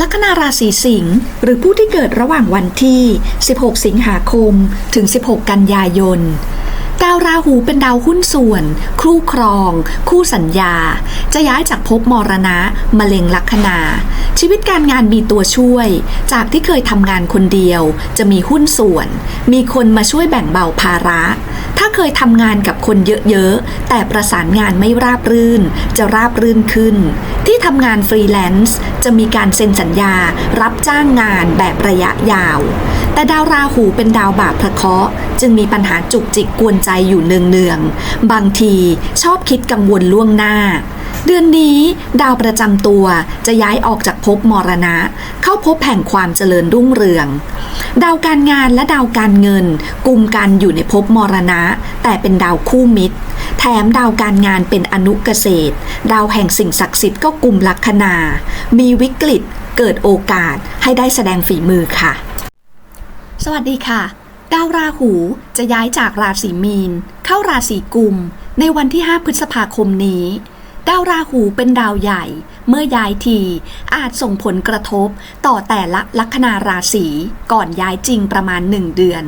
ลัคนาราศีสิงห์หรือผู้ที่เกิดระหว่างวันที่ 16 สิงหาคม ถึง 16 กันยายน ดาวราหูเป็นดาวหุ้นส่วน คู่ครอง คู่สัญญา จะย้ายจากภพมรณะมะเร็งลัคนา ชีวิตการงานมีตัวช่วย จากที่เคยทำงานคนเดียว จะมีหุ้นส่วน มีคนมาช่วยแบ่งเบาภาระ ถ้าเคยทำงานกับคนเยอะๆ แต่ประสานงานไม่ราบรื่น จะราบรื่นขึ้น ที่ทำงานฟรีแลนซ์จะมีการเซ็นสัญญา รับจ้างงานแบบระยะยาว แต่ดาวราหูเป็นดาวบาปพระเคราะห์จึงมีปัญหาจุกจิกกวนใจอยู่เนืองๆ บางทีชอบคิดกังวลล่วงหน้า เดือนนี้ดาวประจำตัวจะย้ายออกจากภพมรณะ เข้าภพแห่งความเจริญรุ่งเรือง ดาวการงานและดาวการเงินกลุ่มกันอยู่ในภพมรณะ แต่เป็นดาวคู่มิตร แถมดาวการงานเป็นอนุเกษตร ดาวแห่งสิ่งศักดิ์สิทธิ์ก็กลุ่มลัคนา มีวิกฤตเกิดโอกาสให้ได้แสดงฝีมือค่ะ สวัสดีค่ะ ดาวราหูจะย้ายจากราศีมีน เข้าราศีกุม ในวันที่ 5 พฤษภาคมนี้ ดาวราหูเป็นดาวใหญ่ เมื่อย้ายทีอาจส่งผลกระทบต่อแต่ละลัคนาราศีก่อนย้ายจริงประมาณ 1 เดือน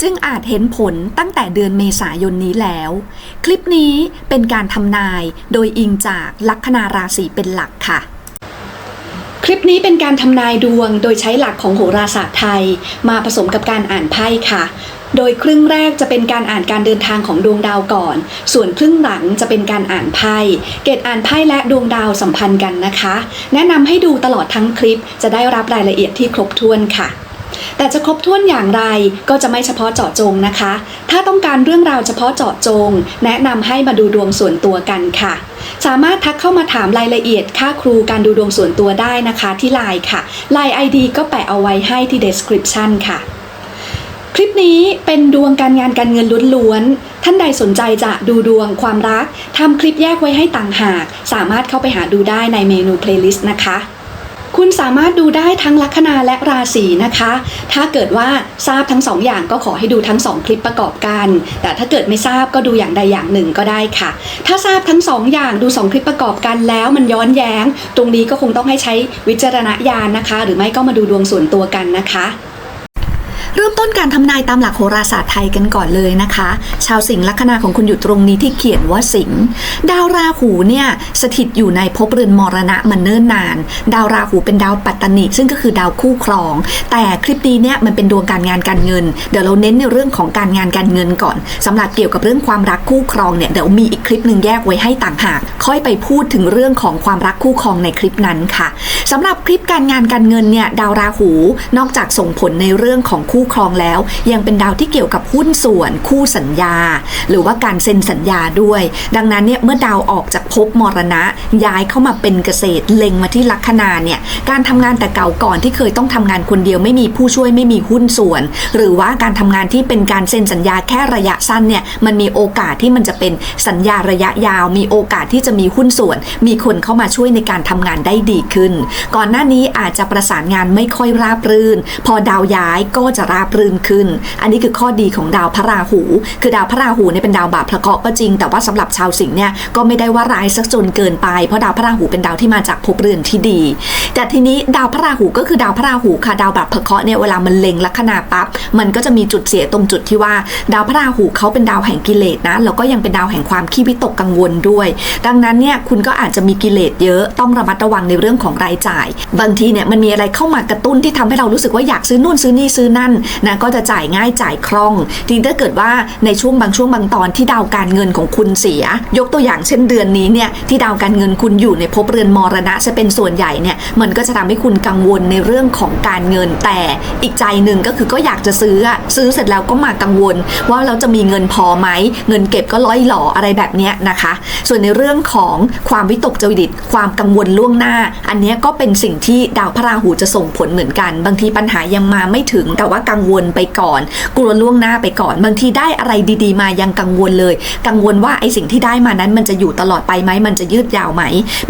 จึงอาจเห็นผลตั้งแต่เดือนเมษายนนี้แล้ว คลิปนี้เป็นการทำนายโดยอิงจากลัคนาราศีเป็นหลักค่ะ คลิปนี้เป็นการทำนายดวงโดยใช้หลักของโหราศาสตร์ไทย มาผสมกับการอ่านไพ่ค่ะ โดยครึ่งแรกจะเป็นการอ่านการเดินทางของดวงดาวก่อน ส่วนครึ่งหลังจะเป็นการอ่านไพ่ เกตอ่านไพ่และดวงดาวสัมพันธ์กันนะคะ แนะนำให้ดูตลอดทั้งคลิปจะได้รับรายละเอียดที่ครบถ้วนค่ะ แต่จะครบถ้วนอย่างไรก็จะไม่เฉพาะเจาะจงนะคะ ถ้าต้องการเรื่องราวเฉพาะเจาะจง แนะนำให้มาดูดวงส่วนตัวกันค่ะ สามารถทักเข้ามาถามรายละเอียดค่าครูการดูดวงส่วนตัวได้นะคะที่ไลน์ค่ะไลน์ ID ก็แปะเอาไว้ให้ที่ description ค่ะ คลิปนี้เป็นดวงการงานการเงินล้วนๆ ท่านใดสนใจจะดูดวงความรักทำคลิปแยกไว้ให้ต่างหาก สามารถเข้าไปหาดูได้ในเมนู playlist นะคะ คุณสามารถดูได้ทั้งลัคนาและราศีนะคะ ถ้าเกิดว่าทราบทั้งสองอย่างก็ขอให้ดูทั้งสองคลิปประกอบกัน แต่ถ้าเกิดไม่ทราบก็ดูอย่างใดอย่างหนึ่งก็ได้ค่ะ ถ้าทราบทั้งสองอย่างดูสองคลิปประกอบกันแล้วมันย้อนแย้ง ตรงนี้ก็คงต้องให้ใช้วิจารณญาณนะคะ หรือไม่ก็มาดูดวงส่วนตัวกันนะคะ เริ่มต้นการทำนายตามหลักโหราศาสตร์ไทยกันก่อนเลยนะคะ ชาวสิงห์ลัคนาของคุณอยู่ตรงนี้ที่เขียนว่าสิงห์ดาวราหูเนี่ยสถิตอยู่ในภพเรือนมรณะมาเนิ่นนาน ดาวราหูเป็นดาวปัตตนิซึ่งก็คือดาวคู่ครอง แต่คลิปนี้เนี่ยมันเป็นดวงการงานการเงิน เดี๋ยวเราเน้นในเรื่องของการงานการเงินก่อนสำหรับเกี่ยวกับเรื่องความรักคู่ครองเนี่ยเดี๋ยวมีอีกคลิปหนึ่งแยกไว้ให้ต่างหาก ค่อยไปพูดถึงเรื่องของความรักคู่ครองในคลิปนั้นค่ะสำหรับคลิปการงานการเงินเนี่ยดาวราหูนอกจากส่งผลในเรื่องของคู่ครองแล้ว ยังเป็นดาวที่เกี่ยวกับหุ้นส่วนคู่สัญญา หรือว่าการเซ็นสัญญาด้วย ดังนั้นเนี่ยเมื่อดาวออกจากภพมรณะ ย้ายเข้ามาเป็นเกษตรเล็งมาที่ลัคนาเนี่ยการทำงานแต่เก่าก่อนที่เคยต้องทำงานคนเดียวไม่มีผู้ช่วยไม่มีหุ้นส่วน หรือว่าการทำงานที่เป็นการเซ็นสัญญาแค่ระยะสั้นเนี่ยมันมีโอกาสที่มันจะเป็นสัญญาระยะยาว มีโอกาสที่จะมีหุ้นส่วน มีคนเข้ามาช่วยในการทำงานได้ดีขึ้น ก่อนหน้านี้อาจจะประสานงานไม่ค่อยราบรื่น พอดาวย้ายก็จะราบรื่นขึ้น อันนี้คือข้อดีของดาวพระราหู คือดาวพระราหูเนี่ยเป็นดาวบาปพระเคราะห์ก็จริง แต่ว่าสำหรับชาวสิงห์เนี่ยก็ไม่ได้ว่าร้ายสักจนเกินไป เพราะดาวพระราหูเป็นดาวที่มาจากภพเรือนที่ดี แต่ทีนี้ดาวพระราหูก็คือดาวพระราหูค่ะ ดาวบาปพระเคราะห์เนี่ยเวลามันเล็งลัคนาปั๊บ มันก็จะมีจุดเสียตรงจุดที่ว่า ดาวพระราหูเขาเป็นดาวแห่งกิเลสนะ แล้วก็ยังเป็นดาวแห่งความขี้วิตกกังวลด้วย ดังนั้นเนี่ยคุณก็อาจจะมีกิเลสเยอะ ต้องระมัดระวังในเรื่องของรายจ่าย บางทีเนี่ยมันมีอะไรเข้ามากระตุ้นที่ทำให้เรารู้สึกว่าอยากซื้อนู่นซื้อนี่ซื้อนั่นนะก็จะจ่ายง่ายจ่ายคล่องทีนี้ถ้าเกิดว่าในช่วงบางช่วงบางตอนที่ดาวการเงินของคุณเสีย ยกตัวอย่างเช่นเดือนนี้เนี่ยที่ดาวการเงินคุณอยู่ในภพเรือนมรณะจะเป็นส่วนใหญ่เนี่ยมันก็จะทำให้คุณกังวลในเรื่องของการเงินแต่อีกใจหนึ่งก็คือก็อยากจะซื้อซื้อเสร็จแล้วก็มากังวล ว่าเราจะมีเงินพอไหมเงินเก็บก็ร้อยหล่ออะไรแบบนี้นะคะ ส่วนในเรื่องของความวิตกจริตความกังวลล่วงหน้า อันนี้ก็เป็นสิ่งที่ดาวพระราหูจะส่งผลเหมือนกัน บางทีปัญหายังมาไม่ถึงแต่ว่ากังังวลไปก่อน กลัวล่วงหน้าไปก่อน บางทีได้อะไรดีๆ มายังกังวลเลย กังวลว่าไอสิ่งที่ได้มานั้นมันจะอยู่ตลอดไปไหมมันจะยืดยาวไหม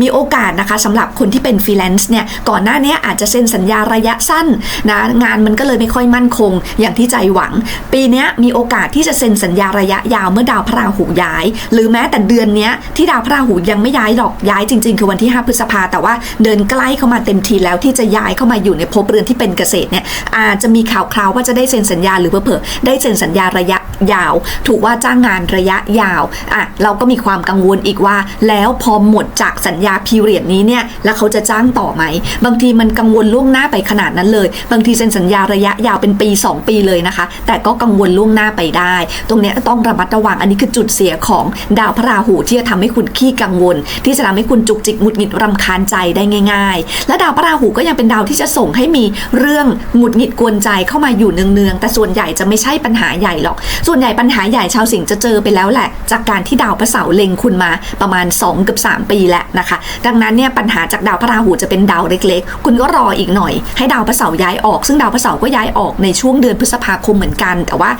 มีโอกาสนะคะสำหรับคนที่เป็นฟรีแลนซ์เนี่ยก่อนหน้านี้อาจจะเซ็นสัญญาระยะสั้นนะงานมันก็เลยไม่ค่อยมั่นคง อย่างที่ใจหวัง ปีนี้มีโอกาสที่จะเซ็นสัญญาระยะยาวเมื่อดาวพระราหูย้าย หรือแม้แต่เดือนนี้ที่ดาวพระราหูยังไม่ย้ายหรอกย้ายจริง ๆ คือวันที่ 5 พฤษภาแต่ว่าเดินใกล้เข้ามาเต็มทีแล้วที่จะย้ายเข้ามาอยู่ในภพเรือนที่เป็นเกษตรเนี่ยอาจจะมีข่าวคราวว่าจะได้เซ็นสัญญาหรือเผลอๆได้เซ็นสัญญาระยะยาว ถูกว่าจ้างงานระยะยาวอะเราก็มีความกังวลอีกว่า แล้วพอหมดจากสัญญาพีเรียดนี้เนี่ยแล้วเขาจะจ้างต่อไหม บางทีมันกังวลล่วงหน้าไปขนาดนั้นเลย บางทีเซ็นสัญญาระยะยาวเป็นปี 2 ปีเลยนะคะ แต่ก็กังวลล่วงหน้าไปได้ ตรงนี้ต้องระมัดระวังอันนี้คือจุดเสียของดาวพระราหูที่จะทำให้คุณขี้กังวล ที่จะทำให้คุณจุกจิกหงุดหงิดรำคาญใจได้ง่าย ๆ และดาวพระราหูก็ยังเป็นดาวที่จะส่งให้มีเรื่องหงุดหงิดกวนใจเข้ามาอยู่เนืองๆแต่ส่วนใหญ่จะไม่ใช่ปัญหาใหญ่หรอกส่วนใหญ่ปัญหาใหญ่ชาวสิงห์จะเจอไปแล้วแหละ จากการที่ดาวพระเสาร์เล็งคุณมาประมาณ2เกือบ3 ปีแล้วนะคะ ดังนั้นเนี่ยปัญหาจากดาวพระราหูจะเป็นดาวเล็กๆ คุณก็รออีกหน่อย ให้ดาวพระเสาร์ย้ายออก ซึ่งดาวพระเสาร์ก็ย้ายออกในช่วงเดือนพฤษภาคมเหมือนกัน แต่ว่า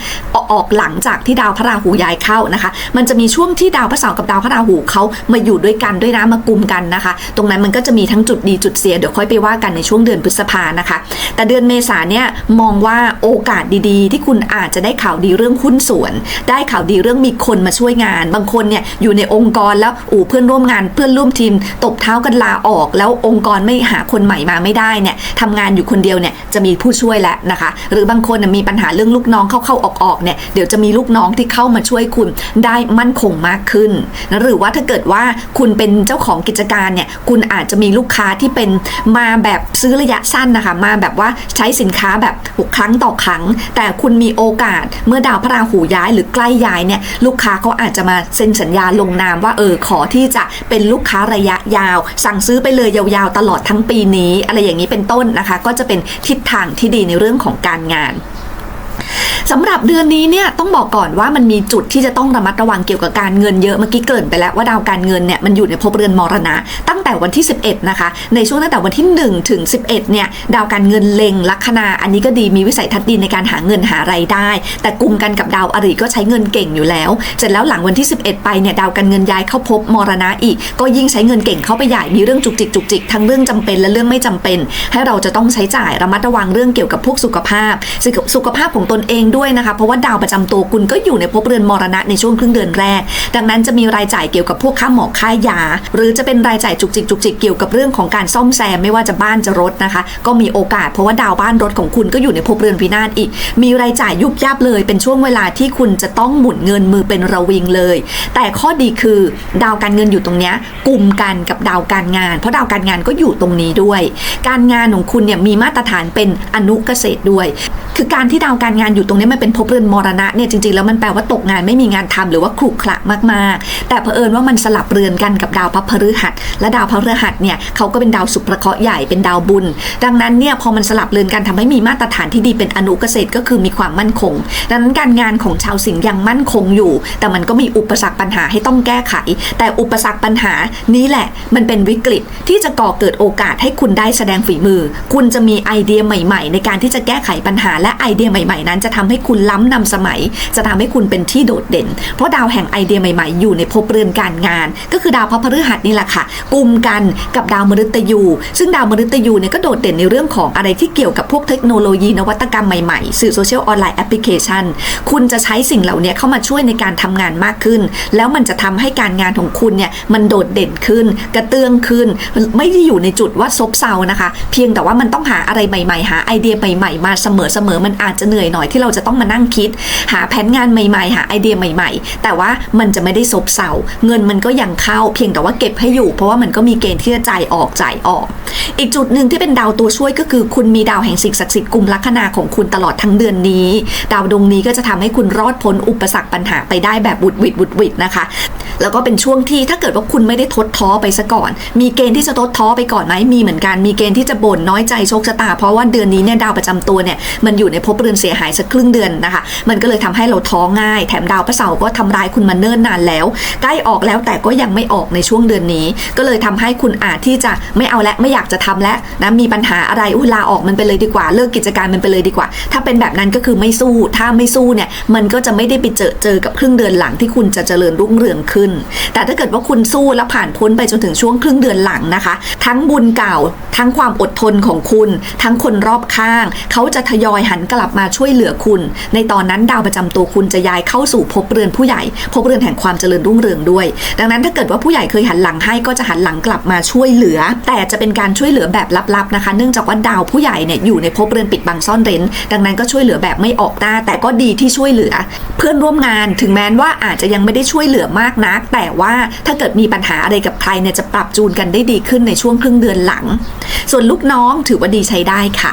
ออกหลังจากที่ดาวพระราหูย้ายเข้านะคะ มันจะมีช่วงที่ดาวพระเสาร์กับดาวพระราหูเขามาอยู่ด้วยกันด้วยนะมากลุ่มกันนะคะ ตรงนั้นมันก็จะมีทั้งจุดดีจุดเสียเดี๋ยวค่อยไปว่ากันในช่วงเดือนพฤษภานะคะ แต่เดือนเมษาเนี่ยมองว่าโอกาสดีๆ ที่คุณอาจจะได้ข่าวดีเรื่องหุ้นส่วน ได้ข่าวดีเรื่องมีคนมาช่วยงาน บางคนเนี่ยอยู่ในองค์กรแล้วอู่เพื่อนร่วมงานเพื่อนร่วมทีม ตบเท้ากันลาออก แล้วองค์กรไม่หาคนใหม่มาไม่ได้เนี่ยทำงานอยู่คนเดียวเนี่ยจะมีผู้ช่วยแล้วนะคะ หรือบางคนมีปัญหาเรื่องลูกน้องเข้าๆออกๆเนี่ยเดี๋ยวจะมีลูกน้องที่เข้ามาช่วยคุณได้มั่นคงมากขึ้น หรือว่าถ้าเกิดว่าคุณเป็นเจ้าของกิจการเนี่ยคุณอาจจะมีลูกค้าที่เป็นมาแบบซื้อระยะสั้นนะคะ มาแบบว่าใช้สินค้าแบบหกครั้งต่อครั้ง แต่คุณมีโอกาสเมื่อดาวพระราหูย้ายหรือใกล้ย้ายเนี่ยลูกค้าเขาอาจจะมาเซ็นสัญญาลงนามว่าเออขอที่จะเป็นลูกค้าระยะยาว สั่งซื้อไปเลยยาวๆ ตลอดทั้งปีนี้ อะไรอย่างนี้เป็นต้นนะคะ ก็จะเป็นทิศทางที่ดีในเรื่องของการงาน สำหรับเดือนนี้เนี่ยต้องบอกก่อนว่ามันมีจุดที่จะต้องระมัดระวังเกี่ยวกับการเงินเยอะเมื่อกี้เกินไปแล้วว่าดาวการเงินเนี่ยมันอยู่ในภพเรือนมรณะ ตั้งแต่วันที่ 11 นะคะ ในช่วงตั้งแต่วันที่ 1 ถึง 11 เนี่ยดาวการเงินเล็งลัคนาอันนี้ก็ดีมีวิสัยทัศน์ดีในการหาเงินหาไรายได้ แต่กลุ่มกันกับดาวอริก็ใช้เงินเก่งอยู่แล้ว เสร็จแล้วหลังวันที่ 11 ไปเนี่ยดาวการเงินย้ายเข้าภพมรณะอีก ก็ยิ่งใช้เงินเก่งเข้าไปใหญ่มีเรื่องจุกจิกจุกจิกทั้งเรื่องจำเป็นและเรื่องไม่จำเป็น ให้เราจะต้องใช้จ่ายระมัดระวังเรื่องเกี่ยวกับพวกสุขภาพ สุขภาพของตนเองด้วยนะคะ เพราะว่าดาวประจำตัวคุณก็อยู่ในภพเรือนมรณะในช่วงครึ่งเดือนแรก ดังนั้นจะมีรายจ่ายเกี่ยวกับพวกค่าหมอค่ายา หรือจะเป็นรายจ่ายจุกจิกจุกจิกเกี่ยวกับเรื่องของการซ่อมแซมไม่ว่าจะบ้านจะรถนะคะ ก็มีโอกาสเพราะว่าดาวบ้านรถของคุณก็อยู่ในภพเรือนวินาศอีก มีรายจ่ายยุบยับเลยเป็นช่วงเวลาที่คุณจะต้องหมุนเงินมือเป็นระวิงเลย แต่ข้อดีคือดาวการเงินอยู่ตรงนี้กลุ่มกันกับดาวการงาน เพราะดาวการงานก็อยู่ตรงนี้ด้วย การงานของคุณเนี่ยมีมาตรฐานเป็นอนุเกษตรด้วย คือการที่ดาวการงานอยู่ตรงนี้มันเป็นภพเรือนมรณะเนี่ยจริงๆแล้วมันแปลว่าตกงานไม่มีงานทำหรือว่าขรุขระมากๆ แต่เผอิญว่ามันสลับเรือนกันกับดาวพระพฤหัส และดาวพระพฤหัสเนี่ยเขาก็เป็นดาวสุภเคราะห์ใหญ่เป็นดาวบุญ ดังนั้นเนี่ยพอมันสลับเรือนกันทำให้มีมาตรฐานที่ดีเป็นอนุเกษตรก็คือมีความมั่นคง ดังนั้นการงานของชาวสิงห์ยังมั่นคงอยู่ แต่มันก็มีอุปสรรคปัญหาให้ต้องแก้ไข แต่อุปสรรคปัญหานี้แหละมันเป็นวิกฤตที่จะก่อเกิดโอกาสให้คุณได้แสดงฝีมือ คุณจะมีไอเดียใหม่ ๆ ในการที่จะแก้ไขปัญหาและไอเดียใหม่ๆนั้นจะทำให้คุณล้ำนำสมัย จะทำให้คุณเป็นที่โดดเด่น เพราะดาวแห่งไอเดียใหม่ๆ อยู่ในภพเรือนการงาน ก็คือดาวพระพฤหัสนี่แหละค่ะกลุ่มกันกับดาวมฤตยู ซึ่งดาวมฤตยูเนี่ยก็โดดเด่นในเรื่องของอะไรที่เกี่ยวกับพวกเทคโนโลยีนวัตกรรมใหม่ๆ สื่อโซเชียลออนไลน์แอปพลิเคชัน คุณจะใช้สิ่งเหล่านี้เข้ามาช่วยในการทำงานมากขึ้น แล้วมันจะทำให้การงานของคุณเนี่ยมันโดดเด่นขึ้น กระเตื้องขึ้น ไม่ได้อยู่ในจุดว่าซบเซานะคะ เพียงแต่ว่ามันต้องหาอะไรใหม่ๆ หาไอเดียใหม่ๆมาเสมอๆมันอาจจะเหนื่อยหน่อยที่เราจะต้องมานั่งคิด หาแผนงานใหม่ ๆ หาไอเดียใหม่ ๆ แต่ว่ามันจะไม่ได้ซบเซาเงินมันก็ยังเข้าเพียงแต่ว่าเก็บให้อยู่ เพราะว่ามันก็มีเกณฑ์ที่จะจ่ายออกจ่ายออก อีกจุดหนึ่งที่เป็นดาวตัวช่วยก็คือ คุณมีดาวแห่งสิ่งศักดิ์สิทธิ์กลุ่มลัคนาของคุณตลอดทั้งเดือนนี้ ดาวดวงนี้ก็จะทำให้คุณรอดพ้นอุปสรรคปัญหาไปได้แบบบุดวิดบุดวิดนะคะ แล้วก็เป็นช่วงที่ถ้าเกิดว่าคุณไม่ได้ทดท้อไปซะก่อน มีเกณฑ์ที่จะทดท้อไปก่อนไหมมีเหมือนกัน มีเกณฑ์ที่จะบ่นน้อยใจโชคชะตา เพราะว่าเดือนนี้เนี่ยดาวประจำตัวเนี่ยมันอยู่ในภพเรือนเสียหายสักครึ่งเดือนนะคะ มันก็เลยทำให้เราท้องง่าย แถมดาวพระเสาร์ก็ทำร้ายคุณมาเนิ่นนานแล้ว ใกล้ออกแล้วแต่ก็ยังไม่ออกในช่วงเดือนนี้ ก็เลยทำให้คุณอาจที่จะไม่เอาและไม่อยากจะทำแล้วนะมีปัญหาอะไรอุลาออกมันไปเลยดีกว่า เลิกกิจการมันไปเลยดีกว่า ถ้าเป็นแบบนั้นก็คือไม่สู้ ถ้าไม่สู้เนี่ยมันก็จะไม่ได้ไปเจอเจอกับครึ่งเดือนหลังที่คุณจะเจริญรุ่งเรืองขึ้น แต่ถ้าเกิดว่าคุณสู้และผ่านพ้นไปจนถึงช่วงครึ่งเดือนหลังนะคะ ทั้งบุญเก่า ทั้งความอดทนของคุณ ทั้งคนรอบข้าง เขาจะทยอยหันกลับมาช่วยเหลือคุณ ในตอนนั้นดาวประจำตัวคุณจะย้ายเข้าสู่ภพเรือนผู้ใหญ่ภพเรือนแห่งความเจริญรุ่งเรืองด้วย ดังนั้นถ้าเกิดว่าผู้ใหญ่เคยหันหลังให้ก็จะหันหลังกลับมาช่วยเหลือ แต่จะเป็นการช่วยเหลือแบบลับๆนะคะ เนื่องจากว่าดาวผู้ใหญ่เนี่ยอยู่ในภพเรือนปิดบังซ่อนเร้น ดังนั้นก็ช่วยเหลือแบบไม่ออกหน้า แต่ก็ดีที่ช่วยเหลือ เพื่อนร่วมงานถึงแม้ว่าอาจจะยังไม่ได้ช่วยเหลือมากนัก แต่ว่าถ้าเกิดมีปัญหาอะไรกับใครเนี่ยจะปรับจูนกันได้ดีขึ้นในช่วงครึ่งเดือนหลัง ส่วนลูกน้องถือว่าดีใช้ได้ค่ะ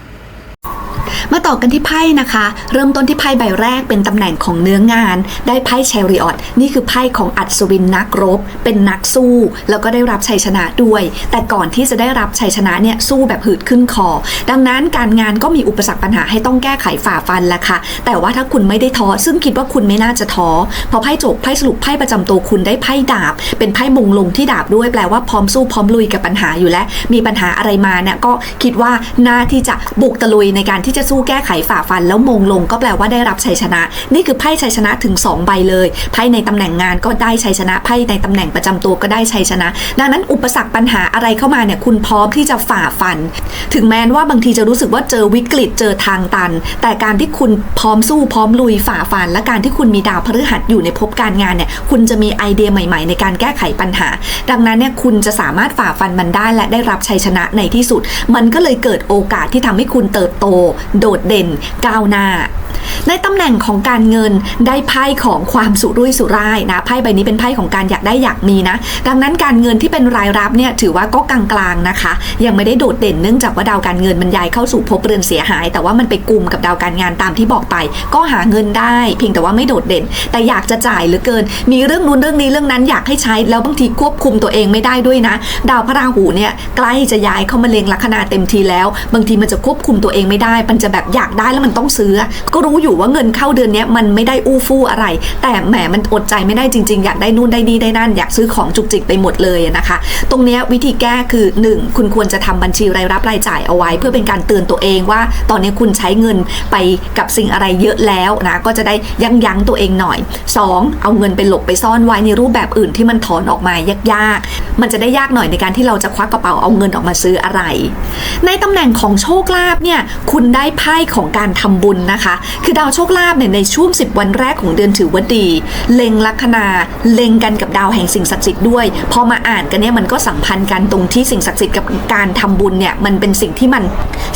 มาต่อกันที่ไพ่นะคะ เริ่มต้นที่ไพ่ใบแรกเป็นตำแหน่งของเนื้องาน ได้ไพ่แชริออตนี่คือไพ่ของอัศวินนักรบ เป็นนักสู้ แล้วก็ได้รับชัยชนะด้วย แต่ก่อนที่จะได้รับชัยชนะเนี่ยสู้แบบหืดขึ้นคอ ดังนั้นการงานก็มีอุปสรรคปัญหาให้ต้องแก้ไขฝ่าฟันแหละค่ะ แต่ว่าถ้าคุณไม่ได้ท้อซึ่งคิดว่าคุณไม่น่าจะท้อพอไพ่จบไพ่สรุปไพ่ประจำตัวคุณได้ไพ่ดาบ เป็นไพ่มงลงที่ดาบด้วยแปลว่าพร้อมสู้พร้อมลุยกับปัญหาอยู่แล้ว มีปัญหาอะไรมาเนี่ยก็คิดว่าน่าที่จะบุกตะลุยในการที่จะสู้แก้ไขฝ่าฟันแล้วมงลงก็แปลว่าได้รับชัยชนะ นี่คือไพ่ชัยชนะถึง 2 ใบเลย ไพ่ในตำแหน่งงานก็ได้ชัยชนะ ไพ่ในตำแหน่งประจำตัวก็ได้ชัยชนะ ดังนั้นอุปสรรคปัญหาอะไรเข้ามาเนี่ยคุณพร้อมที่จะฝ่าฟัน ถึงแม้ว่าบางทีจะรู้สึกว่าเจอวิกฤตเจอทางตัน แต่การที่คุณพร้อมสู้พร้อมลุยฝ่าฟัน และการที่คุณมีดาวพฤหัสอยู่ในภพการงานเนี่ยคุณจะมีไอเดียใหม่ ๆ ในการแก้ไขปัญหา ดังนั้นเนี่ยคุณจะสามารถฝ่าฟันมันได้และได้รับชัยชนะในที่สุด มันก็เลยเกิดโอกาสที่ทำให้คุณเติบโตโดดเด่นก้าวหน้า ในตำแหน่งของการเงินได้ไพ่ของความสุรุ่ยสุร่ายนะไพ่ใบนี้เป็นไพ่ของการอยากได้อยากมีนะ ดังนั้นการเงินที่เป็นรายรับเนี่ยถือว่าก็กลางๆนะคะ ยังไม่ได้โดดเด่นเนื่องจากว่าดาวการเงินมันย้ายเข้าสู่ภพเรือนเสียหาย แต่ว่ามันไปกลุ่มกับดาวการงานตามที่บอกไป ก็หาเงินได้ เพียงแต่ว่าไม่โดดเด่น แต่อยากจะจ่ายเหลือเกิน มีเรื่องนู้นเรื่องนี้เรื่องนั้นอยากให้ใช้แล้วบางทีควบคุมตัวเองไม่ได้ด้วยนะ ดาวพระราหูเนี่ยใกล้จะย้ายเข้ามาเล็งลัคนาเต็มทีแล้ว บางทีมันจะควบคุมตัวเองไม่ได้ มันจะแบบอยากได้แล้วมันต้องซื้อ ก็รู้อยู่ว่าเงินเข้าเดือนนี้มันไม่ได้อู้ฟู่อะไร แต่แหมมันอดใจไม่ได้จริงๆ อยากได้นู่นได้นี่ได้นั่น อยากซื้อของจุกจิกไปหมดเลยนะคะ ตรงนี้วิธีแก้คือ 1 คุณควรจะทำบัญชีรายรับรายจ่ายเอาไว้ เพื่อเป็นการเตือนตัวเองว่า ตอนนี้คุณใช้เงินไปกับสิ่งอะไรเยอะแล้วนะก็จะได้ยั้งยั้งตัวเองหน่อย 2. เอาเงินไปหลบไปซ่อนไว้ในรูปแบบอื่นที่มันถอนออกมายากๆ มันจะได้ยากหน่อยในการที่เราจะควักกระเป๋าเอาเงินออกมาซื้ออะไร ในตำแหน่งของโชคลาภเนี่ยคุณได้ไพ่ของการทำบุญนะคะ คือดาวโชคลาภเนี่ยในช่วง 10 วันแรกของเดือนถือว่าดี เล็งลัคนาเล็งกันกับดาวแห่งสิ่งศักดิ์สิทธิ์ด้วย พอมาอ่านกันเนี่ยมันก็สัมพันธ์กันตรงที่สิ่งศักดิ์สิทธิ์กับการทำบุญเนี่ยมันเป็นสิ่งที่มัน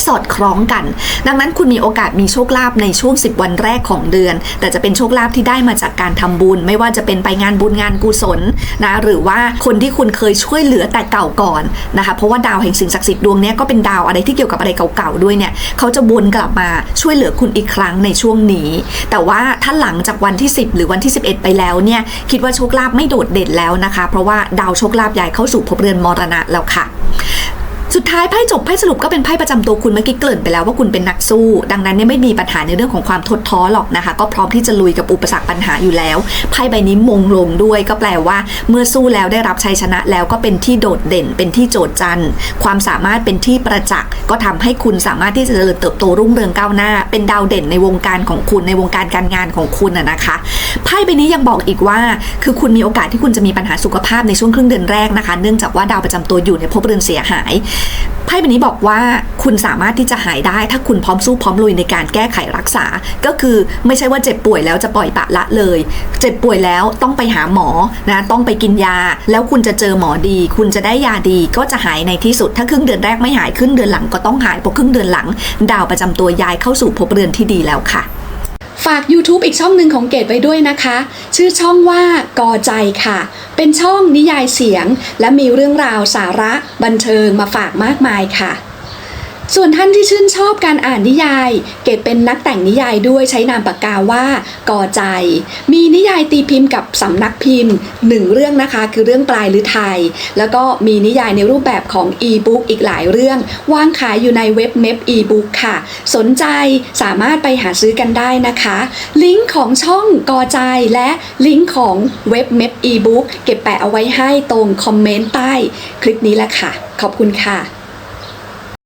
สอดคล้องกัน ดังนั้นคุณมีโอกาสมีโชคลาภในช่วง 10 วันแรกของเดือน แต่จะเป็นโชคลาภที่ได้มาจากการทำบุญ ไม่ว่าจะเป็นไปงานบุญงานกุศลนะหรือว่าคนที่คุณเคยช่วยเหลือแต่เก่าก่อนนะคะเพราะว่าดาวแห่งสิ่งศักดิ์สิทธิ์ดวงนี้ก็เป็นดาวอะไรที่เกี่ยวกับอะไรเก่าๆด้วยเนี่ยเขาจะวนกลับมาช่วยเหลือคุณอีกครั้งในช่วงนี้ แต่ว่าถ้าหลังจากวันที่ 10 หรือวันที่ 11 ไปแล้วเนี่ยคิดว่าโชคลาภไม่โดดเด่นแล้วนะคะ เพราะว่าดาวโชคลาภใหญ่เข้าสู่ภพเรือนมรณะแล้วค่ะ สุดท้ายไพ่จบไพ่สรุปก็เป็นไพ่ประจำตัวคุณเมื่อกี้เกริ่นไปแล้วว่าคุณเป็นนักสู้ ดังนั้นเนี่ยไม่มีปัญหาในเรื่องของความทดท้อหรอกนะคะ ก็พร้อมที่จะลุยกับอุปสรรคปัญหาอยู่แล้วไพ่ใบนี้มงลงด้วยก็แปลว่า เมื่อสู้แล้วได้รับชัยชนะแล้วก็เป็นที่โดดเด่น เป็นที่โจดจันความสามารถเป็นที่ประจักษ์ก็ทำให้คุณสามารถที่จะเติบโตรุ่งเรืองก้าวหน้า เป็นดาวเด่นในวงการของคุณในวงการการงานของคุณอะนะคะไพ่ใบนี้ยังบอกอีกว่า คือคุณมีโอกาสที่คุณจะมีปัญหาสุขภาพในช่วงครึ่งเดือนแรกนะคะ เนื่องจากว่าดาวประจำตัวอยู่ในภพเรือนเสียหายไพ่ใบนี้บอกว่าคุณสามารถที่จะหายได้ ถ้าคุณพร้อมสู้พร้อมลุยในการแก้ไขรักษา ก็คือไม่ใช่ว่าเจ็บป่วยแล้วจะปล่อยปละละเลย เจ็บป่วยแล้วต้องไปหาหมอนะต้องไปกินยา แล้วคุณจะเจอหมอดี คุณจะได้ยาดีก็จะหายในที่สุด ถ้าครึ่งเดือนแรกไม่หายครึ่งเดือนหลังก็ต้องหายพราะครึ่งเดือนหลัง ดาวประจำตัวย้ายเข้าสู่ภพเรือนที่ดีแล้วค่ะ ฝาก YouTube อีกช่องหนึ่งของเกดไว้ด้วยนะคะ ชื่อช่องว่ากอใจค่ะ เป็นช่องนิยายเสียง และมีเรื่องราวสาระบันเทิงมาฝากมากมายค่ะ ส่วนท่านที่ชื่นชอบการอ่านนิยาย เกดเป็นนักแต่งนิยายด้วยใช้นามปากกาว่ากอใจ มีนิยายตีพิมพ์กับสำนักพิมพ์หนึ่งเรื่องนะคะ คือเรื่องปลายหรือไทยแล้วก็มีนิยายในรูปแบบของอีบุ๊กอีกหลายเรื่องวางขายอยู่ในเว็บเม p อีบุ๊กค่ะ สนใจสามารถไปหาซื้อกันได้นะคะ ลิงก์ของช่องกอใจและลิงก์ของเว็บเม p อีบุ๊กเก็บแปะเอาไว้ให้ตรงคอมเมนต์ใต้ คลิปนี้แหละค่ะ ขอบคุณค่ะ